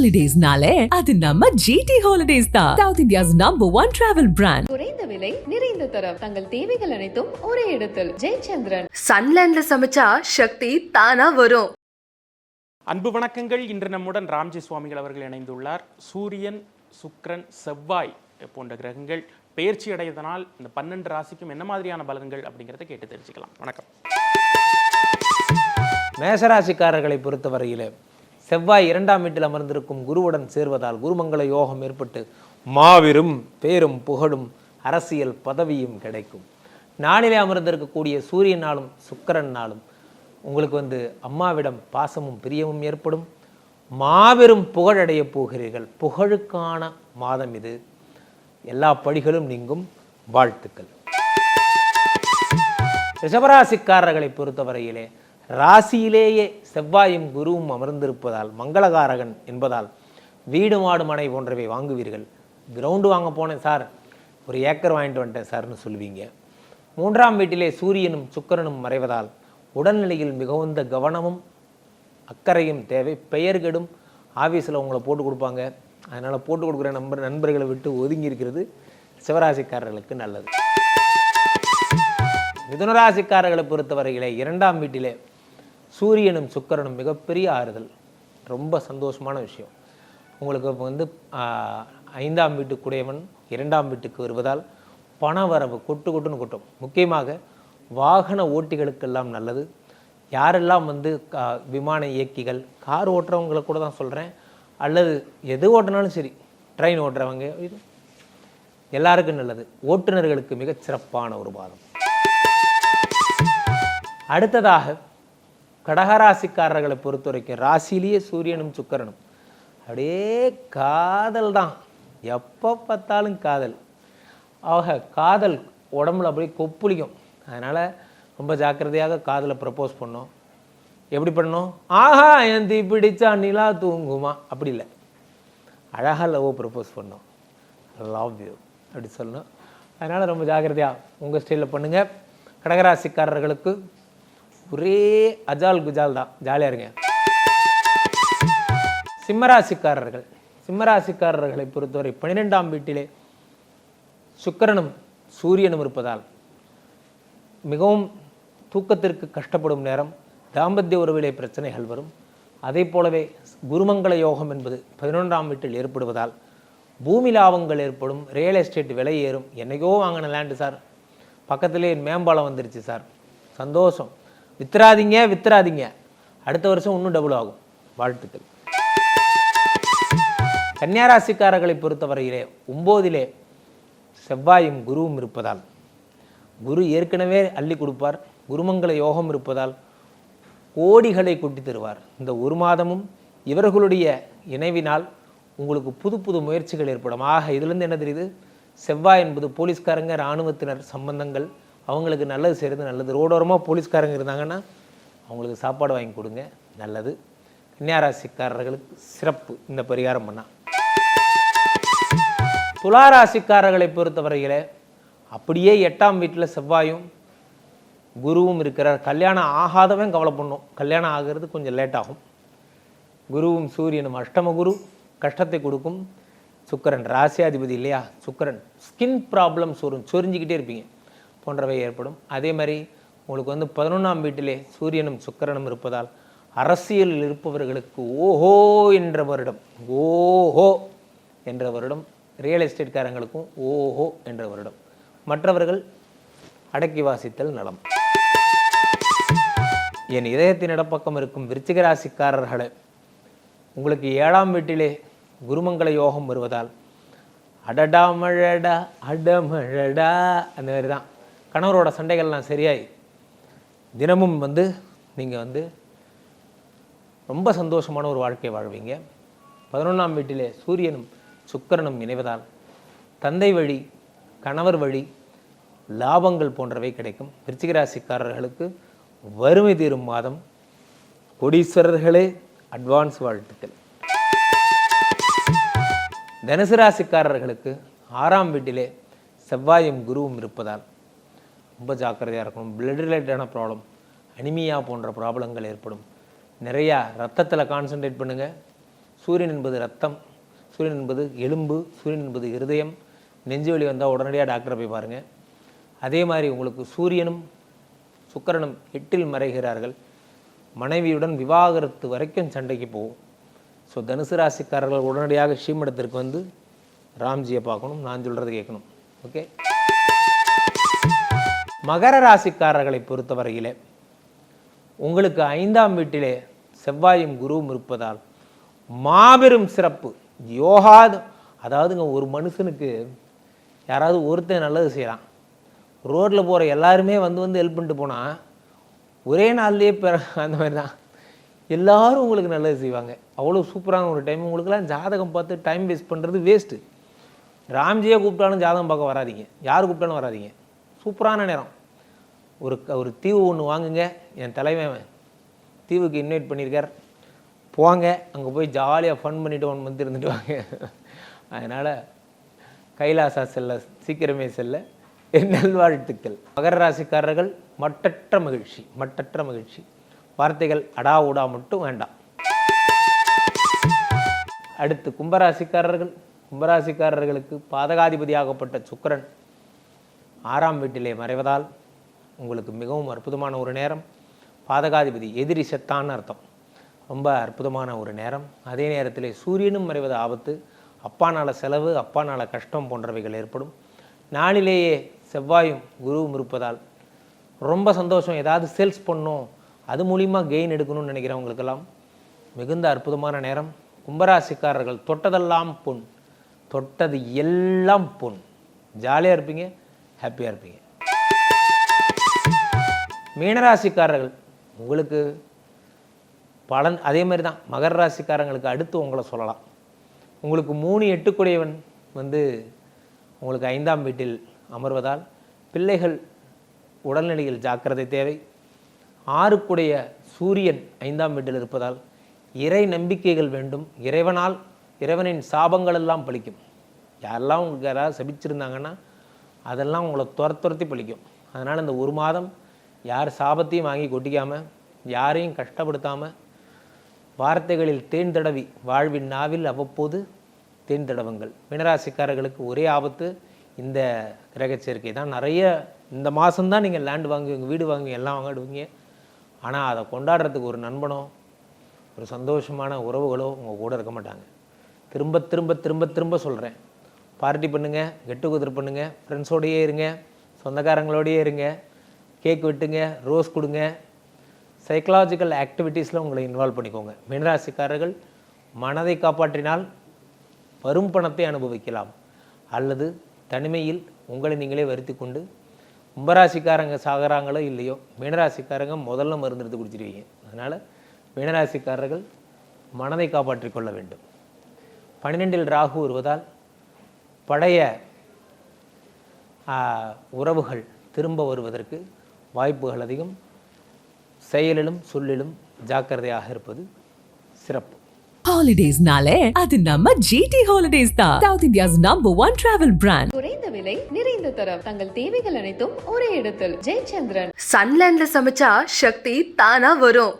ஹாலிடேஸ்னாலே அது நம்ம ஜிடி ஹாலிடேஸ் தான். South India's number one travel brand குறைந்த விலை நிறைந்த தரம். தங்கள் தேவைகள் அனைத்தும் ஒரே இடத்தில். ஜெயச்சந்திரன். சன்லேண்ட்ல சமைச்சா சக்தி தானா வரும். அன்பு வணக்கங்கள். இன்று நம்முடன் ராம்ஜி சுவாமிகள் அவர்கள் இணைந்துள்ளார். சூரியன் சுக்கிரன் செவ்வாய் போன்ற கிரகங்கள் பெயர்ச்சி அடைவதனால் இந்த பன்னெண்டு ராசிக்கும் என்ன மாதிரியான பலன்கள் அப்படிங்கிறத கேட்டு தெரிஞ்சுக்கலாம். வணக்கம். மேஷராசிக்காரர்களை பொறுத்தவரையிலே செவ்வாய் இரண்டாம் வீட்டில் அமர்ந்திருக்கும் குருவுடன் சேர்வதால் குருமங்கள யோகம் ஏற்பட்டு மாபெரும் பேரும் புகழும் அரசியல் பதவியும் கிடைக்கும். நாளிலே அமர்ந்திருக்கக்கூடிய சூரியனாலும் சுக்கரனாலும் உங்களுக்கு வந்து அம்மாவிடம் பாசமும் பிரியமும் ஏற்படும். மாபெரும் புகழடைய போகிறீர்கள். புகழுக்கான மாதம் இது. எல்லா படிகளும் நீங்கும். வாழ்த்துக்கள். ரிஷபராசிக்காரர்களை பொறுத்தவரையிலே ராசியிலேயே செவ்வாயும் குருவும் அமர்ந்திருப்பதால் மங்களகாரகன் என்பதால் வீடு மாடு மனை போன்றவை வாங்குவீர்கள். கிரவுண்டு வாங்க போனேன் சார். ஒரு ஏக்கர் வாங்கிட்டு வந்துட்டேன் சார்னு சொல்லுவீங்க. மூன்றாம் வீட்டிலே சூரியனும் சுக்கரனும் மறைவதால் உடல்நிலையில் மிகுந்த கவனமும் அக்கறையும் தேவை. பெயர் கெடும். ஆஃபீஸில் உங்களை போட்டு கொடுப்பாங்க. அதனால் போட்டு கொடுக்குற நண்பர் நண்பர்களை விட்டு ஒதுங்கி இருக்கிறது சிவராசிக்காரர்களுக்கு நல்லது. மிதுனராசிக்காரர்களை பொறுத்தவரையிலே இரண்டாம் வீட்டிலே சூரியனும் சுக்கரனும் மிகப்பெரிய ஆறுதல். ரொம்ப சந்தோஷமான விஷயம். உங்களுக்கு வந்து ஐந்தாம் வீட்டுக்குடையவன் இரண்டாம் வீட்டுக்கு வருவதால் பண வரவு கொட்டு கொட்டுன்னு கொட்டும். முக்கியமாக வாகன ஓட்டிகளுக்கெல்லாம் நல்லது. யாரெல்லாம் வந்து விமான இயக்கிகள் கார் ஓட்டுறவங்களை கூட தான் சொல்கிறேன் அல்லது எது ஓட்டினாலும் சரி ட்ரெயின் ஓட்டுறவங்க இது எல்லாருக்கும் நல்லது. ஓட்டுநர்களுக்கு மிகச் சிறப்பான ஒரு பாதம். அடுத்ததாக கடகராசிக்காரர்களை பொறுத்த வரைக்கும் ராசிலேயே சூரியனும் சுக்கரனும். அப்படியே காதல் தான் எப்போ பார்த்தாலும் காதல். ஆக காதல் உடம்புல அப்படியே கொப்புளிக்கும். அதனால் ரொம்ப ஜாக்கிரதையாக காதலை ப்ரப்போஸ் பண்ணோம் எப்படி பண்ணோம் ஆஹா என் தீ பிடிச்சா நிலா தூங்குமா? அப்படி இல்லை. அழகாக லவ் ப்ரப்போஸ் பண்ணோம் லவ் யூ அப்படி சொல்லணும். அதனால் ரொம்ப ஜாக்கிரதையாக உங்கள் ஸ்டைலில் பண்ணுங்கள் கடகராசிக்காரர்களுக்கு ஒரே அஜால் குஜால் தான். ஜாலியாக இருங்க. சிம்மராசிக்காரர்கள். சிம்மராசிக்காரர்களை பொறுத்தவரை பன்னிரெண்டாம் வீட்டிலே சுக்கிரனும் சூரியனும் இருப்பதால் மிகவும் தூக்கத்திற்கு கஷ்டப்படும் நேரம் தாம்பத்திய உறவிலே பிரச்சனைகள் வரும். அதே போலவே குருமங்கள யோகம் என்பது பதினொன்றாம் வீட்டில் ஏற்படுவதால் பூமி லாபங்கள் ஏற்படும் ரியல் எஸ்டேட் விலை ஏறும். என்னைக்கோ வாங்கின லேண்டு சார் பக்கத்திலே மேம்பாலம் வந்துருச்சு சார் சந்தோஷம். வித்துறாதீங்க வித்துறாதீங்க. அடுத்த வருஷம் இன்னும் டபுள் ஆகும். வாழ்த்துக்கள். கன்னியாராசிக்காரர்களை பொறுத்தவரையிலே ஒம்போதிலே செவ்வாயும் குருவும் இருப்பதால் குரு ஏற்கனவே அள்ளி கொடுப்பார் குருமங்கள யோகம் இருப்பதால் கோடிகளை கொட்டி தருவார். இந்த ஒரு மாதமும் இவர்களுடைய இணைவினால் உங்களுக்கு புது புது முயற்சிகள் ஏற்படும். ஆக இதுலேருந்து என்ன தெரியுது? செவ்வாய் என்பது போலீஸ்காரங்க இராணுவத்தினர் சம்பந்தங்கள் அவங்களுக்கு நல்லது செய்கிறது நல்லது. ரோடோரமாக போலீஸ்காரங்க இருந்தாங்கன்னா அவங்களுக்கு சாப்பாடு வாங்கி கொடுங்க நல்லது. கன்னியாராசிக்காரர்களுக்கு சிறப்பு இந்த பரிகாரம் பண்ணால் துளாராசிக்காரர்களை பொறுத்தவரையில் அப்படியே எட்டாம் வீட்டில் செவ்வாயும் குருவும் இருக்கிறார். கல்யாணம் ஆகாதவன் கவலை பண்ணும் கல்யாணம் ஆகிறது கொஞ்சம் லேட் ஆகும். குருவும் சூரியனும் அஷ்டம குரு கஷ்டத்தை கொடுக்கும். சுக்கிரன் ராசியாதிபதி இல்லையா? சுக்கிரன் ஸ்கின் ப்ராப்ளம்ஸ் வரும். சொரிஞ்சிக்கிட்டே இருப்பீங்க. போன்றவை ஏற்படும். அதே மாதிரி உங்களுக்கு வந்து பதினொன்றாம் வீட்டிலே சூரியனும் சுக்கரனும் இருப்பதால் அரசியலில் இருப்பவர்களுக்கு ஓஹோ என்ற வருடம் ஓஹோ என்ற வருடம் ரியல் எஸ்டேட்காரங்களுக்கும் ஓஹோ என்ற வருடம். மற்றவர்கள் அடக்கி வாசித்தல் நலம். என் இதயத்தின் இடப்பக்கம் இருக்கும் விருச்சிக ராசிக்காரர்களே உங்களுக்கு ஏழாம் வீட்டிலே குருமங்கள யோகம் வருவதால் அடடா மழடா அடமழடா அந்த மாதிரி தான். கணவரோட சண்டைகள்லாம் சரியாய் தினமும் வந்து நீங்கள் வந்து ரொம்ப சந்தோஷமான ஒரு வாழ்க்கை வாழ்வீங்க. பதினொன்றாம் வீட்டிலே சூரியனும் சுக்கரனும் இணைவதால் தந்தை வழி கணவர் வழி லாபங்கள் போன்றவை கிடைக்கும். விருச்சிகராசிக்காரர்களுக்கு வறுமை தீரும் மாதம். கொடீஸ்வரர்களே அட்வான்ஸ் வாழ்த்துக்கள். தனுசு ராசிக்காரர்களுக்கு ஆறாம் வீட்டிலே செவ்வாயும் குருவும் இருப்பதால் ரொம்ப ஜாக்கிரதையாக இருக்கணும். பிளட் ரிலேட்டடான ப்ராப்ளம் அனிமியா போன்ற ப்ராப்ளங்கள் ஏற்படும். நிறையா ரத்தத்தில் கான்சென்ட்ரேட் பண்ணுங்கள் சூரியன் என்பது ரத்தம் சூரியன் என்பது எலும்பு சூரியன் என்பது இருதயம். நெஞ்சு வலி வந்தால் உடனடியாக டாக்டரை போய் பாருங்கள் அதே மாதிரி உங்களுக்கு சூரியனும் சுக்கரனும் எட்டில் மறைகிறார்கள். மனைவியுடன் விவாகரத்து வரைக்கும் சண்டைக்கு போகும். ஸோ தனுசு ராசிக்காரர்கள் உடனடியாக ஸ்ரீமடத்திற்கு வந்து ராம்ஜியை பார்க்கணும். நான் சொல்கிறது கேட்கணும். ஓகே மகர ராசிக்காரர்களை பொறுத்தவரையிலே உங்களுக்கு ஐந்தாம் வீட்டிலே செவ்வாயும் குருவும் இருப்பதால் மாபெரும் சிறப்பு யோகாது அதாவதுங்க ஒரு மனுஷனுக்கு யாராவது ஒருத்தன் நல்லது செய்கிறான் ரோட்டில் போகிற எல்லாருமே வந்து வந்து ஹெல்ப் பண்ணிட்டு போனால் ஒரே நாள்லேயே பெற அந்த மாதிரி தான் எல்லாரும் உங்களுக்கு நல்லது செய்வாங்க. அவ்வளோ சூப்பரான ஒரு டைம் உங்களுக்குலாம் ஜாதகம் பார்த்து டைம் வேஸ்ட் பண்ணுறது வேஸ்ட்டு ராம்ஜியை கூப்பிட்டாலும் ஜாதகம் பார்க்க வராதிங்க. யார் கூப்பிட்டாலும் வராதிங்க. சூப்பரான நேரம். ஒரு க- ஒரு தீவு ஒன்று வாங்குங்க. என் தலைவன் தீவுக்கு இன்வைட் பண்ணியிருக்கார். போங்க. அங்கே போய் ஜாலியாக ஃபன் பண்ணிவிட்டு ஒன் மந்த் இருந்துட்டு வாங்க. அதனால் கைலாசா செல்ல சீக்கிரமே செல்ல என் நல்வாழ்த்துக்கள். மகர ராசிக்காரர்கள் மட்டற்ற மகிழ்ச்சி மட்டற்ற மகிழ்ச்சி. வார்த்தைகள் அடா உடா மட்டும் வேண்டாம். அடுத்து கும்பராசிக்காரர்கள். கும்பராசிக்காரர்களுக்கு பாதகாதிபதியாகப்பட்ட சுக்கரன். ஆறாம் வீட்டிலே மறைவதால் உங்களுக்கு மிகவும் அற்புதமான ஒரு நேரம். பாதகாதிபதி எதிரி செத்தான்னு அர்த்தம். ரொம்ப அற்புதமான ஒரு நேரம். அதே நேரத்தில் சூரியனும் மறைவது ஆபத்து. அப்பானால செலவு அப்பானால கஷ்டம் போன்றவைகள் ஏற்படும். நாளிலேயே செவ்வாயும் குருவும் இருப்பதால் ரொம்ப சந்தோஷம். ஏதாவது சேல்ஸ் பண்ணணும். அது மூலிமா கெயின் எடுக்கணும்னு நினைக்கிறவங்களுக்கெல்லாம் மிகுந்த அற்புதமான நேரம். கும்பராசிக்காரர்கள் தொட்டதெல்லாம் பொன் தொட்டது எல்லாம் பொன் ஜாலியாக இருப்பீங்க. ஹாப்பியாக இருப்பீங்க. மீனராசிக்காரர்கள் உங்களுக்கு பலன் அதே மாதிரி தான். மகர ராசிக்காரங்களுக்கு அடுத்து உங்களை சொல்லலாம். உங்களுக்கு மூணு எட்டுக்குடையவன் வந்து உங்களுக்கு ஐந்தாம் வீட்டில் அமர்வதால் பிள்ளைகள் உடல்நிலையில் ஜாக்கிரதை தேவை. ஆறுக்குடைய சூரியன் ஐந்தாம் வீட்டில் இருப்பதால் இறை நம்பிக்கைகள் வேண்டும். இறைவனால் இறைவனின் சாபங்கள் எல்லாம் பழிக்கும். யாரெல்லாம் உங்களுக்கு யாராவது சபிச்சிருந்தாங்கன்னா அதெல்லாம் உங்களை துர துரத்தி அதனால் இந்த ஒரு மாதம் யார் சாபத்தையும் வாங்கி கொட்டிக்காமல் யாரையும் கஷ்டப்படுத்தாமல் வார்த்தைகளில் தேன் தடவி வாழ்வின் நாவில் அவ்வப்போது தேன் தடவுங்கள். மீனராசிக்காரர்களுக்கு ஒரே ஆபத்து இந்த கிரக சேர்க்கை தான். நிறைய இந்த மாதம்தான் நீங்கள் லேண்ட் வாங்குவீங்க வீடு வாங்குவீங்க எல்லாம் வாங்கிடுவீங்க. ஆனால் அதை கொண்டாடுறதுக்கு ஒரு நண்பனோ ஒரு சந்தோஷமான உறவுகளோ உங்கள் கூட இருக்க மாட்டாங்க. திரும்ப திரும்ப திரும்ப திரும்ப சொல்கிறேன் பார்ட்டி பண்ணுங்கள் கெட் டுகெதர் பண்ணுங்கள் ஃப்ரெண்ட்ஸோடையே இருங்க சொந்தக்காரங்களோடையே இருங்க கேக் வெட்டுங்க ரோஸ் கொடுங்க. சைக்கலாஜிக்கல் ஆக்டிவிட்டீஸில் உங்களை இன்வால்வ் பண்ணிக்கோங்க. மீனராசிக்காரர்கள் மனதை காப்பாற்றினால் வரும் பணத்தை அனுபவிக்கலாம். அல்லது தனிமையில் உங்களை நீங்களே வருத்தி கொண்டு கும்பராசிக்காரங்க சாகுறாங்களோ இல்லையோ மீனராசிக்காரங்க முதல்ல மருந்து எடுத்து குடிச்சிருவீங்க. அதனால் மீனராசிக்காரர்கள் மனதை காப்பாற்றிக் கொள்ள வேண்டும். பன்னிரெண்டில் ராகு வருவதால் பழைய உறவுகள் திரும்ப வருவதற்கு வாய்ப்புகள் அதிகம். செயலிலும் சொல்லிலும் ஜாக்கிரதையாக இருப்பது சிறப்பு. ஹாலிடேஸ்னாலே அது நம்ம ஜிடி ஹாலிடேஸ் தான். South India's number one travel brand குறைந்த விலை நிறைந்த தரம். தங்கள் தேவைகள் அனைத்தும் ஒரே இடத்தில். ஜெயச்சந்திரன். சன்லேண்ட்ல சமைச்சா சக்தி தானா வரும்.